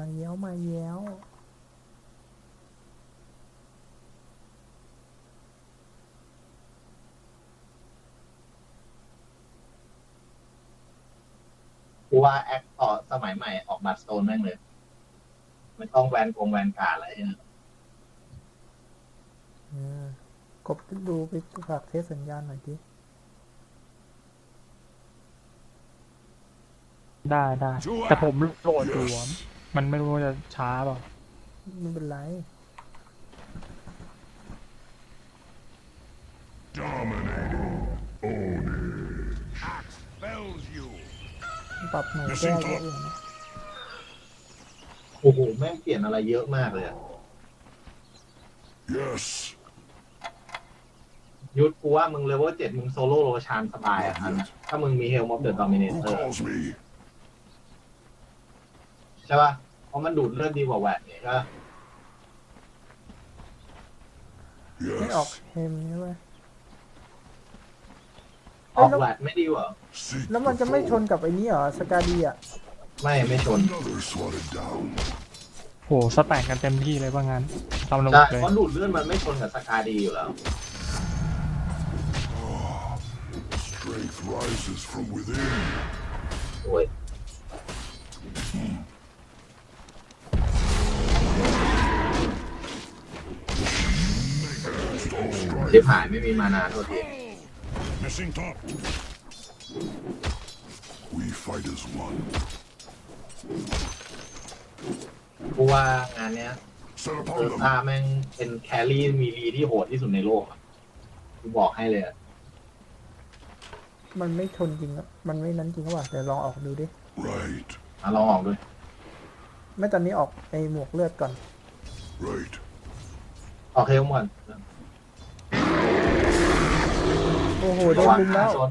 มาแย้วมาแย้วกูว่าแอคต่อสมัยใหม่ออกบัตรโซนแม่งเลยไม่ต้องแวนกงแวนการ์ดอะไรเนี่ยเออกบดูไปฝากเทสสัญญาณหน่อยดิได้ได้ แต่ผมโหลดอยู่อะ มันไม่รู้ว่าจะช้าเปล่าไม่เป็นไร Fells you. ปรับหนูแก้เยอะอยู่นะโอ้โห แม่งเปลี่ยนอะไรเยอะมากเลยอะ Yes. ยุทธกูว่ามึงเลเวลเจ็ดมึงโซโล่โรชานสบายอะอันน่ะถ้ามึงมีเฮลมอฟเดอะดอมิเน Who เตอร์ calls me? ใช่ป่ะ เพราะมันดูดเลือดดีกว่าแหวนเนี่ยก็ไม่ออก Yes. เฮมใช่ไหมออกแหวนไม่ดีกว่า Seek แล้วมันจะไม่ชนกับไอ้นี้เหรอสกาดีอะไม่ไม่ชน Another swatted down. โหสแต็กกันเต็มที่เลยว่างั้นทำระบใช่บเลยเพราะดูดเลือดมันไม่ชนกับสกาดีอยู่แล้ว Strength rises from within. โชิบหายไม่มีมานาโทษที Missing top. We fight as one. กูว่างานเนี้ย Set เออ upon them. ตาแม่งเป็นแครี่มีรีที่โหดที่สุดในโลกอะกูบอกให้เลยอะมันไม่ชนจริงอะมันไม่นั้นจริงก็ว่าเดี๋ยวลองออกดูดิ Right. อะลองออกด้วยไม่ตอนนี้ออกไอ้หมวกเลือดก่อน Right. ออกเฮลก่อน โอ้โหโดนลุมแล้วโดน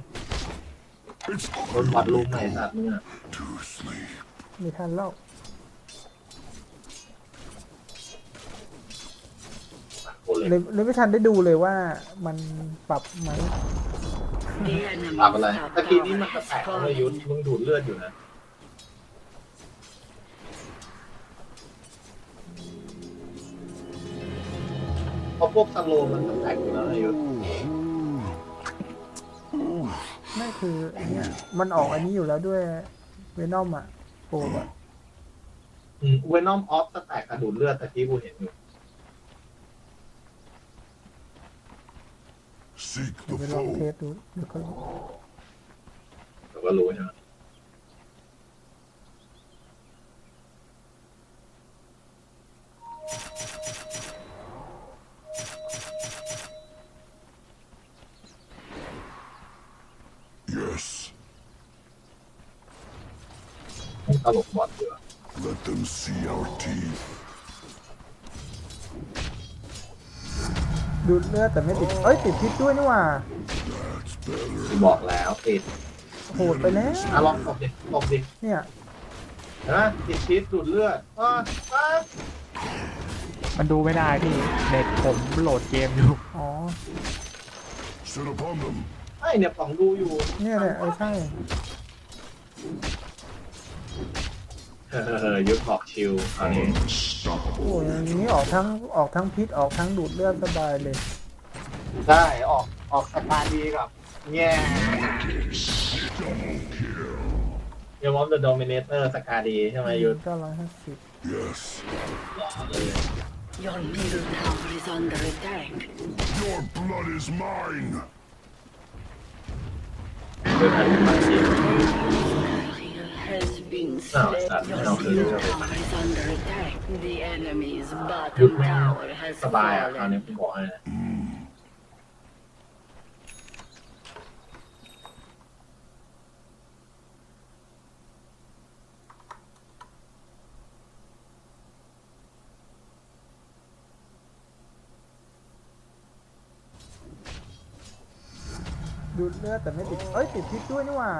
It's โดนบัดลุมไหนสัตว์เนี่ย to sleep. มีทันแล้วโคตรเลยเลยเลยไม่ทันได้ดูเลยว่ามันปรับไหมปรับอะไรตะกี้นี้มันจะแตกเลยยุทธมึงดูดเลือดอยู่นะเพราะพวกสโลว์มันจะแตกอยู่แล้วนะยุทธ ไม่คือไอันเนี้ยมันออกอันนี้อยู่แล้วด้วยเวนอมอะโปรอะเวนอมออฟจะแตกกระดูดเลือดแต่ที่กูเห็นอยู่ Seek เดี๋ยว the ไปลองเท foe. สดูเดี๋ยวก็รู้ แต่ก็รู้ใช่ไหม Yes. ตลกบอดอยู่อะ Let them see our teeth. ดูดเลือดแต่ไม่ติด เอ้ยติดพิษด้วยนี่หว่า That's better. กูบอกแล้วติดโหดไปแล้ว อะลองตบดิตบดิเนี่ย เห็นไหมติดพิษดูดเลือดอะอะมันดูไม่ได้พี่เน็ตผมโหลดเกมอยู่ อ๋อ Set upon them. ไอ้เนี่ยป๋องดูอยู่เนี่ยเนี่ยเออใช่ เออยุทธบอกชิลตอนนี้โอ้ยอย่างนี้ออกทั้งออกทั้งพิษออกทั้งดูดเลือดสบายเลยได้ออกออกสตาร์ดีกับแง่ยอมอฟเดอะโดมิเนเตอร์สกาดีใช่ไหมยุทธเก้าร้อยห้าสิบ Yes. หล่อเลย Your middle tower is under attack. Your blood is mine. เดินทางมาชิล Barrier has been No, slain. it's not. ยุคแม่งสบายอะคราวนี้ผมบอกให้นยดูดเลือดแต่ไม่ติด เอ้ยติดพิษด้วยนี่ว่า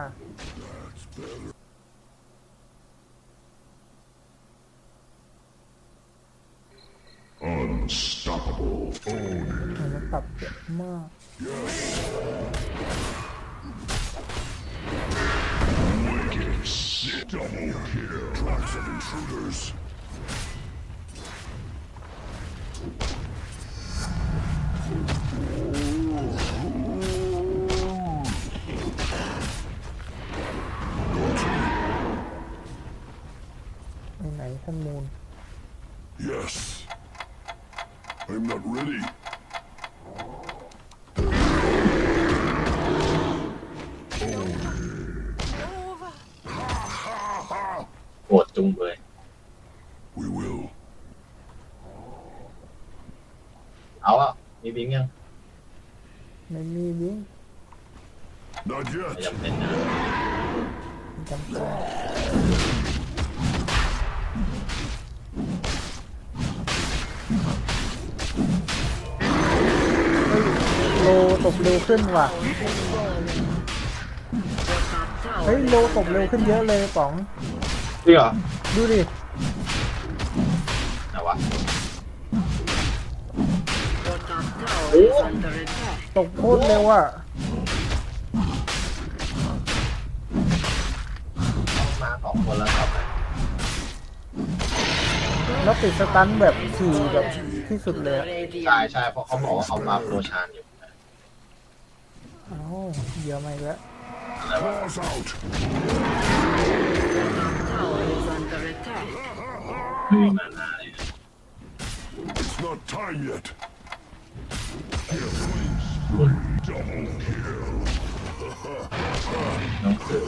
That's better. เห็นมันปรับเยอะมาก Double kill. Tracks of intruders. ไหนไหนท่านมูล Yes. I'm not ready. โหดจุงเลย We will. เอาอะมีบิงยังไม่มีบิง Not ไม่ yet. จำ ตบเร็วขึ้นว่ะ Your top tower เฮ้ยโลตบเร็วขึ้นเยอะเลยป๋อง จริงเหรอดูดิ ไหนวะ Your top tower is under attack. ตกโคตรเร็วอะ มาสองคนแล้วครับแล้วติดสตันแบบถี่แบบที่สุดเลยอะ ใช่ Radiant ใช่เพราะเขาบอกว่าเขามาโปรชานอยู่เอ้าเยอะมาอีกแล้ว Claws out. tower is under attack. ไม่มีมาหน้าเลยนะ It's not time yet. Double kill. น้องเสือ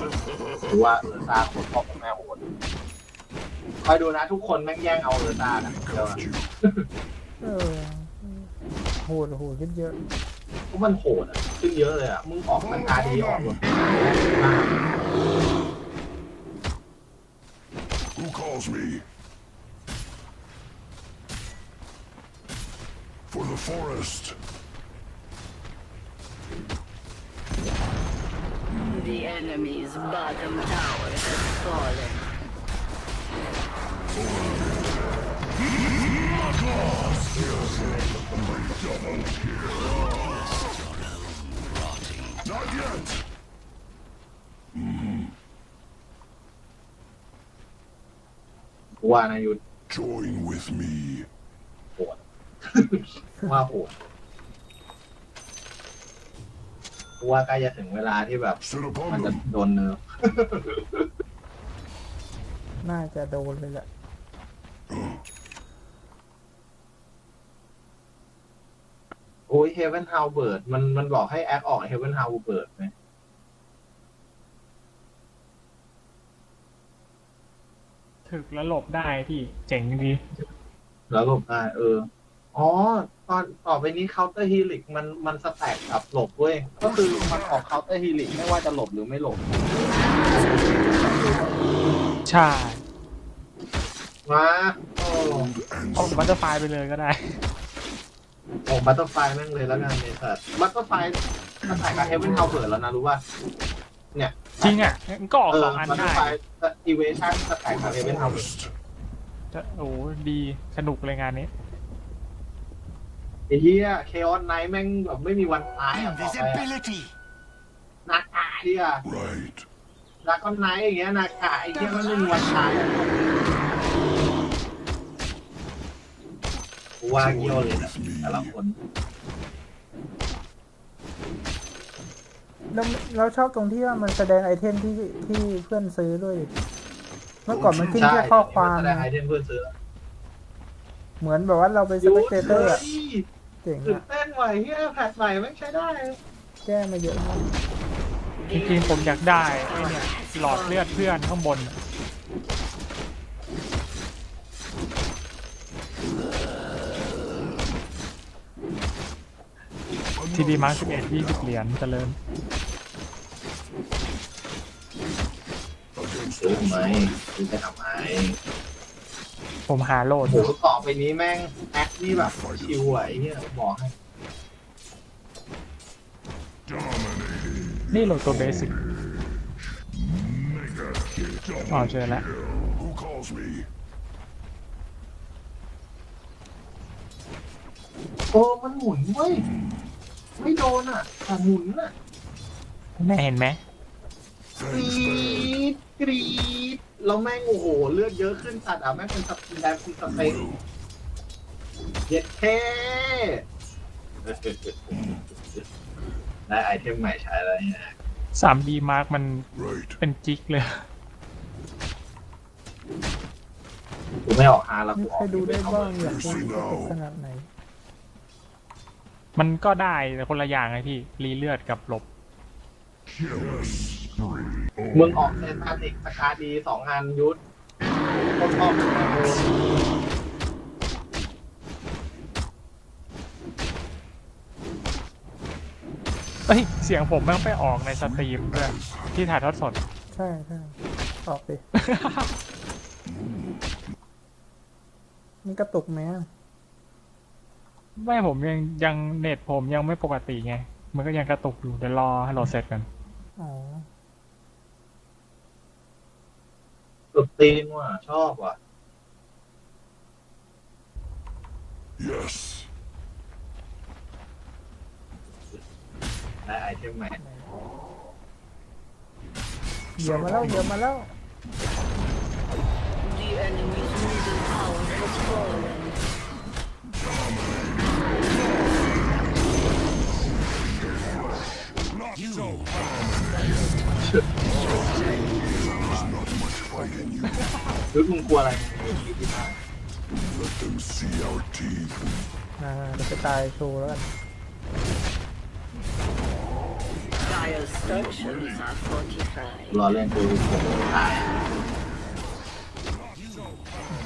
รู้ว่าเออร์ซ่าโคตรพ่อกับแม่โหดคอยดูนะทุกคนแม่งแย่งเอาเออร์ซ่านะเดี๋ยว Got you. เออโหดโหดขึ้นเยอะ เพราะมันโหดอะขึ้นเยอะเลยอะ มึงออกมันตาดีออกหมดมาก Who calls me? For the forest. The enemy's bottom tower has fallen. Not yet. กูว่านายุทธ Join with me. โหดว่าโหดกูว่าใกล้จะถึงเวลาที่แบบ Sit มัน upon จะ them. โดนเนิร์ฟน่าจะโดนเลยแหละ โอ้ยเฮเวนฮาวเบิร์ดมันมันบอกให้แอคออกเฮเวนฮาวเบิร์ดไหมถึกแล้วหลบได้พี่เจ๋งดี แล้วหลบได้เออ อ๋อ ตอนต่อไปนี้เคาน์เตอร์ฮีลิกมันมันสแต็กกับหลบเว้ย ก็คือมันออกเคาน์เตอร์ฮีลิกไม่ว่าจะหลบหรือไม่หลบ ใช่มาโอ้ And เอาบัตเตอร์ไฟไปเลยก็ได้ โอ้บัตเตอร์ไฟแม่งเลยแล้วกันเนี่ยสัตว์บัตเตอร์ไฟสแต็กกับเฮเวนฮาวเบิร์ดแล้วนะรู้ป่ะเนี่ยจริงอะมันก็ออกเออสองอันบัตเตอได้ร์ไฟอีเวชั่นสแต็กกับเฮเวนฮาวเบิร์ด forest. จะโอ้โหดีสนุกเลยงานนี้ ไอ้เหี้ยเคออนไนท์แม่งแบบไม่มีวันตายอะบอกไปอะนาคาเหี้ย Right. ดราก้อนไนท์อย่างเงี้ยนาคาไอ้เหี้ยมันไม่มีวันตายอะ กูว่าเกี่ยวเลยนะแต่ละคนแล้วเราชอบตรงที่ว่ามันแสดงไอเทมที่ที่เพื่อนซื้อด้วย เมื่อก่อนมันขึ้นใช่แค่ข้อความแสดงไอเทมเพื่อนซื้อ เหมือนแบบว่าเราเป็นสยูเปทกเตอร์อะเฮ้ยเจ๋งตื่นอะเต้นว่ะเฮียแพทใหม่ไม่งใช้ได้ แก้มาเยอะมากจริงๆผมอยากได้ไอ้เนี่ยหลอดเลือดเพื่อนข้างบน ทีดีมาร์สิบเอ็ดยี่สิบเหรียญเจริญ Against ซื้อ all ไหม sides. ซื้อไปทำไมผมหาโหลดอโอ้ยู่โหต่อไปนี้แม่งแอคนี่แบบชิวอะไอ้เฮียบอกให้ Dominating. นี่โหลดตัวเบสิก Mega kill. อ๋อ Double เจอแล้ว kill. Who calls me? โอ้มันหมุนเว้ย ไม่โดนอะแต่หมุนอะแม่เห็นไหมกรี Thanks, man. ดกรีดกแล้วแม่งโอ้โหเลือดเยอะขึ้นสัตว์อะแม่งเป็นสปินแดนเป็นสเต็งเย็ดเท่ได้ไอเทมใหม่ใช้แล้วเนี่ย สามดีมาร์กมัน Right. เป็นจิกเลย กูไม่ออกฮาแล้วไม่กูอใคอรกดูได้บ้างอยาก You ดู see ว่าตก now. ขนาดไหน มันก็ได้แต่คนละอย่างไงพี่ รีเลือดกับหลบ Killer spree. มึงออกเซนทาติกสกาดีสองอันยุทธก็ชอบนะโอ้เอ้ย เสียงผมแม่งไปออกในสตรีมด้วยที่ถ่ายทอดสด ใช่ใช่ออกดิมันกระตุกไหมอะ ไม่ผมยังยังเน็ตผมยังไม่ปกติไง มันก็ยังกระตุกอยู่เดี๋ยวรอให้โหลดเสร็จกันอ๋อสุดตีนว่ะชอบว่ะ Yes. ได้ไอเทมใหม่เหยียบมาแล้วเหยียบมาแล้ว The enemy's middle tower has fallen. ทธมึงกลัวอะไร Let them see our teeth. อ่าเดี๋ยวไปตายโชว์แล้วกัน Dire structures are fortified. รอเล่นกูผมตาย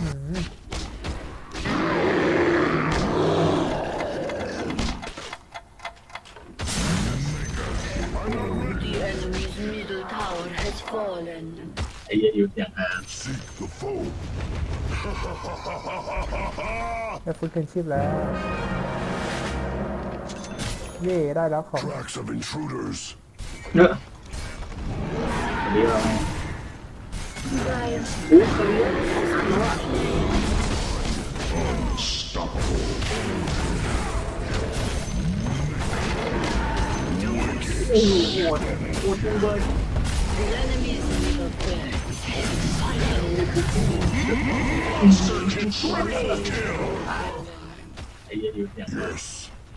หืม has fallen. ไอ้เหี้ยยุทธอย่างฮา Seek the foe. ได้ฟื้นคืนชีพแล้ว เย่ได้แล้วของ Tracks of intruders. เนอะวันนี้เรา Dire อุ๊ยเลี้ยงโอ้โหโหดโหดเลย the ไอ้เหี้ยยุทธอย่างฮา Yes.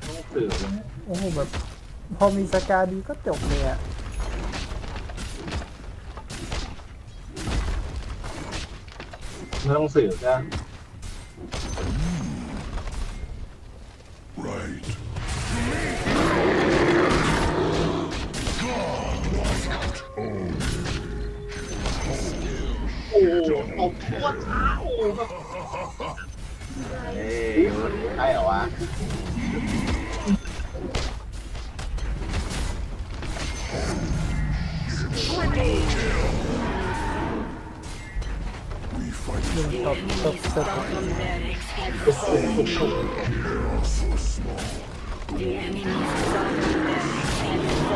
ต้องสื่อเลยนะโอ้โหแบบ พอมีสกาดีก็จบเลยอะไม่ต้องสื่อจ้ อ้โหตบโคตรช้าเอ้ยใช่เหรอวะ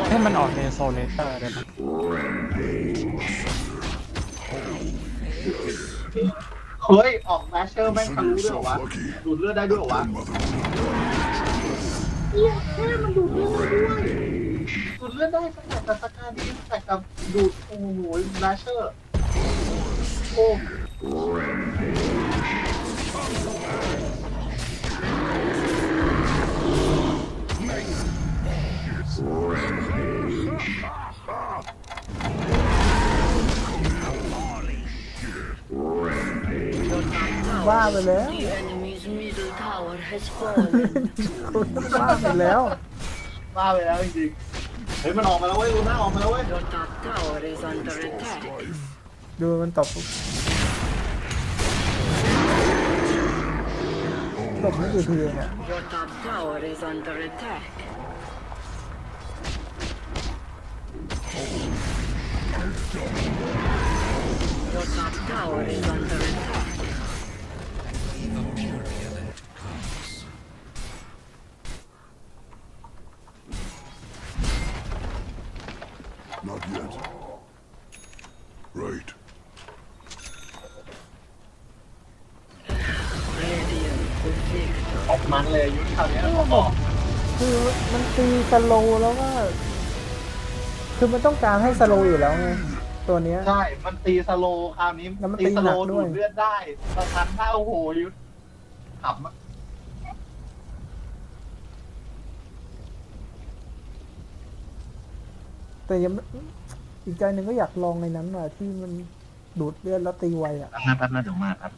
ให้มันออกในโซเลเตอร์ได้ไหม เฮ้ย ออกแมชเชอร์แม่งทะลุด้วยเหรอวะ ดูดเลือดได้ด้วยเหรอวะเฮียแค่มันดูดเลือดได้ด้วยดูดเลือดได้สกัดกับสกาดีสกัดกับดูดโอ้โหแมชเชอร์โอ้ บ้าไปแล้ว The enemy's middle tower has fallen. คุณบ้าไปแล้ว บ้าไปแล้วจริงๆเฮ้ยมันออกมาแล้วเว้ยลูน่าออกมาแล้วเว้ย Your top tower is under attack. life. ดูมันตบตบไม่กี่ทีเองอะ Your top tower is under attack. Your top tower is under attack. Not yet. Right. Radiant the victor. ออกมันเลยยุทธคราวเนี้ยเขาบอกคือมันตีสโลว์แล้วว่าคือมันต้องการให้สโลว์อยู่แล้วไงตัวเนี้ย ใช่ มันตีสโลว์คราวนี้แล้วมันตีตีสหโลนักว์ด้ดูวย ดเลือดได้ตอนทันถ้าโอ้โหยุดขำอะ แต่ยังอีกใจหนึ่งก็อยากลองในนั้นหน่ะที่มันดูดเลือดแล้วตีไวอะ แป๊บนะแป๊บนะเดี๋ยวมาครับ